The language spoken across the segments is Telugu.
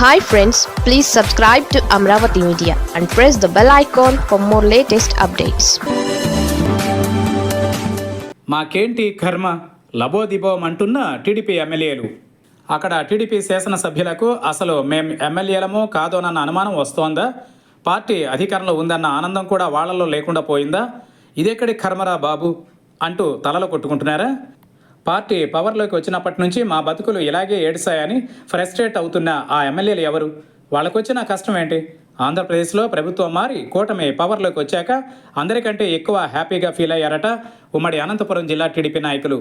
Hi friends please subscribe to Amaravati media and press the bell icon for more latest updates మాకేంటి కర్మ? లబోదిబోం అంటున్న టీడీపీ ఎమ్మెల్యేలు. అక్కడ టీడీపీ శాసనసభ్యులకు అసలు మేం ఎమ్మెల్యేలమో కాదోనన్న అనుమానం వస్తోందా? పార్టీ అధికారంలో ఉందన్న ఆనందం కూడా వాళ్ళలో లేకుండా పోయిందా? ఇదెక్కడి కర్మరా బాబు? అంటూ తలలు కొట్టుకుంటున్నారా? పార్టీ పవర్లోకి వచ్చినప్పటి నుంచి మా బతుకులు ఇలాగే ఏడిశాయని ఫ్రస్ట్రేట్ అవుతున్న ఆ ఎమ్మెల్యేలు ఎవరు? వాళ్ళకొచ్చిన కష్టం ఏంటి? ఆంధ్రప్రదేశ్లో ప్రభుత్వం మారి కూటమి పవర్లోకి వచ్చాక అందరికంటే ఎక్కువ హ్యాపీగా ఫీల్ అయ్యారట ఉమ్మడి అనంతపురం జిల్లా టీడీపీ నాయకులు.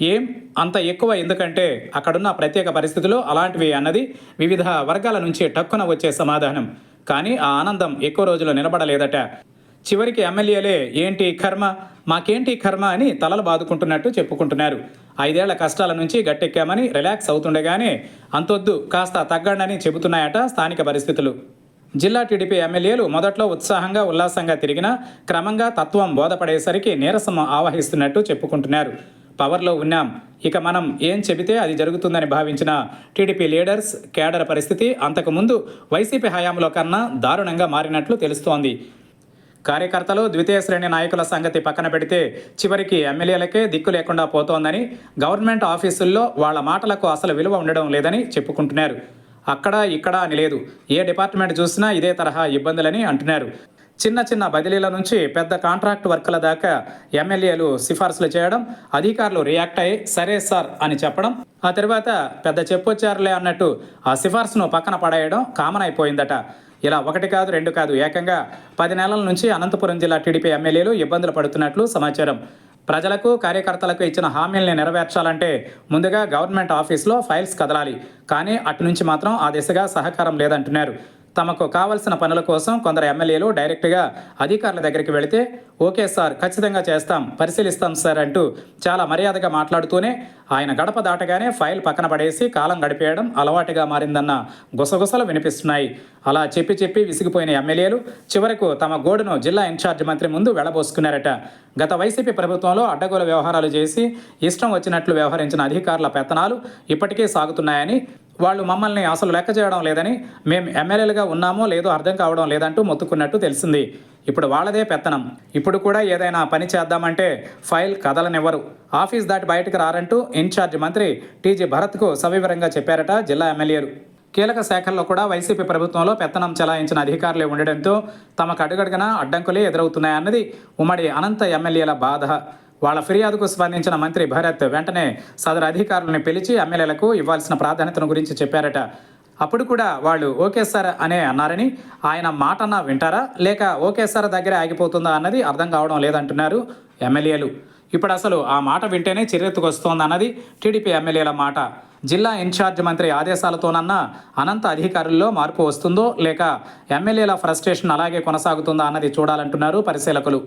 ఏం? అంత ఎక్కువ ఎందుకంటే అక్కడున్న ప్రత్యేక పరిస్థితులు అలాంటివి అన్నది వివిధ వర్గాల నుంచి టక్కున వచ్చే సమాధానం. కానీ ఆ ఆనందం ఎక్కువ రోజులు నిలబడలేదట. చివరికి ఎమ్మెల్యేలే ఏంటి కర్మ? మాకేంటి కర్మ అని తలలు బాదుకుంటున్నట్టు చెప్పుకుంటున్నారు. ఐదేళ్ళ కష్టాల నుంచి గట్టెక్కామని రిలాక్స్ అవుతుండగానే అంతొద్దు కాస్త తగ్గండని చెబుతున్నాయట స్థానిక పరిస్థితులు. జిల్లా టీడీపీ ఎమ్మెల్యేలు మొదట్లో ఉత్సాహంగా ఉల్లాసంగా తిరిగినా క్రమంగా తత్వం బోధపడేసరికి నీరసం ఆవహిస్తున్నట్టు చెప్పుకుంటున్నారు. పవర్లో ఉన్నాం. ఇక మనం ఏం చెబితే అది జరుగుతుందని భావించిన టీడీపీ లీడర్స్ కేడర్ పరిస్థితి అంతకుముందు వైసీపీ హయాంలో కన్నా దారుణంగా మారినట్లు తెలుస్తోంది. కార్యకర్తలు ద్వితీయ శ్రేణి నాయకుల సంగతి పక్కన పెడితే చివరికి ఎమ్మెల్యేలకే దిక్కు లేకుండా పోతోందని గవర్నమెంట్ ఆఫీసుల్లో వాళ్ళ మాటలకు అసలు విలువ ఉండడం లేదని చెప్పుకుంటున్నారు. అక్కడ ఇక్కడ అని లేదు. ఏ డిపార్ట్మెంట్ చూసినా ఇదే తరహా ఇబ్బందులని అంటున్నారు. చిన్న చిన్న బదిలీల నుంచి పెద్ద కాంట్రాక్ట్ వర్కుల దాకా ఎమ్మెల్యేలు సిఫార్సులు చేయడం అధికారులు రియాక్ట్ అయ్యి సరే సార్ అని చెప్పడం ఆ తర్వాత పెద్ద చెప్పొచ్చారులే అన్నట్టు ఆ సిఫార్సును పక్కన పడేయడం కామన్ అయిపోయిందట. ఇలా ఒకటి కాదు రెండు కాదు ఏకంగా పది నెలల నుంచి అనంతపురం జిల్లా టీడీపీ ఎమ్మెల్యేలు ఇబ్బందులు పడుతున్నట్లు సమాచారం. ప్రజలకు కార్యకర్తలకు ఇచ్చిన హామీల్ని నెరవేర్చాలంటే ముందుగా గవర్నమెంట్ ఆఫీస్లో ఫైల్స్ కదలాలి. కానీ అటు నుంచి మాత్రం ఆ దిశగా సహకారం లేదంటున్నారు. తమకు కావలసిన పనుల కోసం కొందరు ఎమ్మెల్యేలు డైరెక్ట్గా అధికారుల దగ్గరికి వెళితే ఓకే సార్ ఖచ్చితంగా చేస్తాం పరిశీలిస్తాం సార్ అంటూ చాలా మర్యాదగా మాట్లాడుతూనే ఆయన గడప దాటగానే ఫైల్ పక్కన పడేసి కాలం గడిపేయడం అలవాటుగా మారిందన్న గుసగుసలు వినిపిస్తున్నాయి. అలా చెప్పి చెప్పి విసిగిపోయిన ఎమ్మెల్యేలు చివరకు తమ గోడును జిల్లా ఇన్ఛార్జ్ మంత్రి ముందు వెళ్ళబోసుకున్నారట. గత వైసీపీ ప్రభుత్వంలో అడ్డగోల వ్యవహారాలు చేసి ఇష్టం వచ్చినట్లు వ్యవహరించిన అధికారుల పెత్తనాలు ఇప్పటికే సాగుతున్నాయని వాళ్ళు మమ్మల్ని అసలు లెక్క చేయడం లేదని మేము ఎమ్మెల్యేలుగా ఉన్నామో లేదో అర్థం కావడం లేదంటూ మొత్తుకున్నట్టు తెలిసింది. ఇప్పుడు వాళ్ళదే పెత్తనం. ఇప్పుడు కూడా ఏదైనా పని చేద్దామంటే ఫైల్ కదలనివ్వరు. ఆఫీస్ దాటి బయటకు రారంటూ ఇన్ఛార్జ్ మంత్రి టీజీ భరత్కు సవివరంగా చెప్పారట జిల్లా ఎమ్మెల్యేలు. కీలక శాఖల్లో కూడా వైసీపీ ప్రభుత్వంలో పెత్తనం చెలాయించిన అధికారులే ఉండడంతో తమకు అడుగడుగున అడ్డంకులే ఎదురవుతున్నాయన్నది ఉమ్మడి అనంత ఎమ్మెల్యేల బాధ. వాళ్ళ ఫిర్యాదుకు స్పందించిన మంత్రి భరత్ వెంటనే సదరు అధికారులను పిలిచి ఎమ్మెల్యేలకు ఇవ్వాల్సిన ప్రాధాన్యతను గురించి చెప్పారట. అప్పుడు కూడా వాళ్ళు ఓకే సార్ అనే అన్నారని ఆయన మాటన్నా వింటారా? లేక ఓకే సార్ దగ్గర ఆగిపోతుందా అన్నది అర్థం కావడం లేదంటున్నారు ఎమ్మెల్యేలు. ఇప్పుడు అసలు ఆ మాట వింటేనే చిరెత్తుకొస్తోంది వస్తోందన్నది టీడీపీ ఎమ్మెల్యేల మాట. జిల్లా ఇన్ఛార్జ్ మంత్రి ఆదేశాలతోనన్నా అనంత అధికారుల్లో మార్పు వస్తుందో లేక ఎమ్మెల్యేల ఫ్రస్ట్రేషన్ అలాగే కొనసాగుతుందా అన్నది చూడాలంటున్నారు పరిశీలకులు.